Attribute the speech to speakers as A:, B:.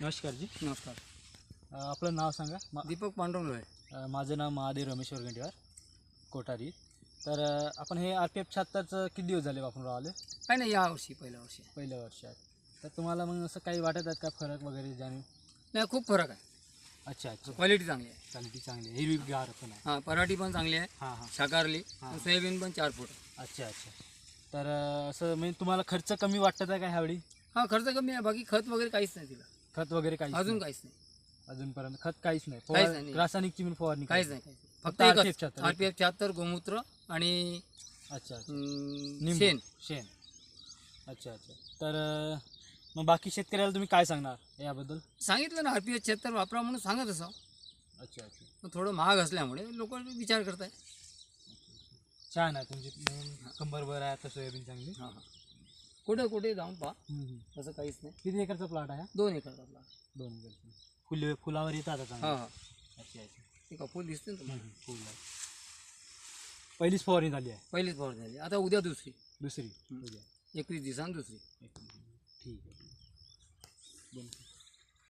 A: नमस्कार जी
B: नमस्कार.
A: अ, आपलं नाव सांगा. मा
B: दीपक पांडुरंग.
A: अ, माझं नाव महादेव रमेश वरगंटीवार कोठारी. तर अ, आपण हे आर पी एफ शहात्तरचं किती दिवस झाले वापरून राहिले?
B: काय नाही या वर्षी पहिल्या वर्षी.
A: पहिल्या वर्षात. तर तुम्हाला मग असं काही वाटत आहेत का फरक वगैरे जाणीव?
B: नाही खूप फरक आहे.
A: अच्छा अच्छा.
B: क्वालिटी चांगली आहे.
A: क्वालिटी चांगली आहे. हिरवी गार पण आहे.
B: हां पराठी पण चांगली आहे.
A: हां हां.
B: शाकारली. सोयाबीन पण चार फूट.
A: अच्छा अच्छा. तर अ, असं म्हणजे तुम्हाला खर्च कमी वाटत आहे का ह्यावेळी?
B: हां खर्च कमी आहे. बाकी खत वगैरे काहीच नाही तिला.
A: खत वगैरे काही
B: अजून काहीच नाही.
A: अजूनपर्यंत खत काहीच नाही.
B: काहीच
A: फवार-
B: नाही.
A: रासायनिकची पण फवारणी
B: काहीच
A: काही
B: नाही. काहीच नाही. फक्त
A: फक्त RPF
B: एकच
A: 76.
B: आर पी एफ शहात्तर गोमूत्र आणि
A: अच्छा अच्छा.
B: अं,
A: निंबू.
B: शेण.
A: शेण. अच्छा अच्छा. तर अ, मग बाकी शेतकऱ्याला तुम्ही काय सांगणार याबद्दल?
B: सांगितलं ना आर पी एफ शहात्तर वापरा म्हणून सांगत असं
A: अच्छा अच्छा.
B: पण थोडं महाग असल्यामुळे लोक विचार करताय
A: छान आहे तुमची. कंबरभर आहे आता सोयाबीन चांगली.
B: हां हां. कुठे कुठे जाऊन पहा. तसं काहीच नाही.
A: किती एकरचा प्लॉट आहे हा?
B: दोन एकर आपला
A: दोन एकरचा. फुल फुलावर येतात आता चांगलं.
B: हां हां.
A: अच्छा अच्छा.
B: ते कपूर दिसते ना तुम्हाला?
A: हम्म, फुल आहे. पहिलीच फवारणी झाली आहे.
B: पहिलीच फवार झाली. आता उद्या दुसरी.
A: दुसरी. उद्या.
B: एकवीस दिवसांनी दुसरी.
A: एक मिनिट. ठीक आहे. दोन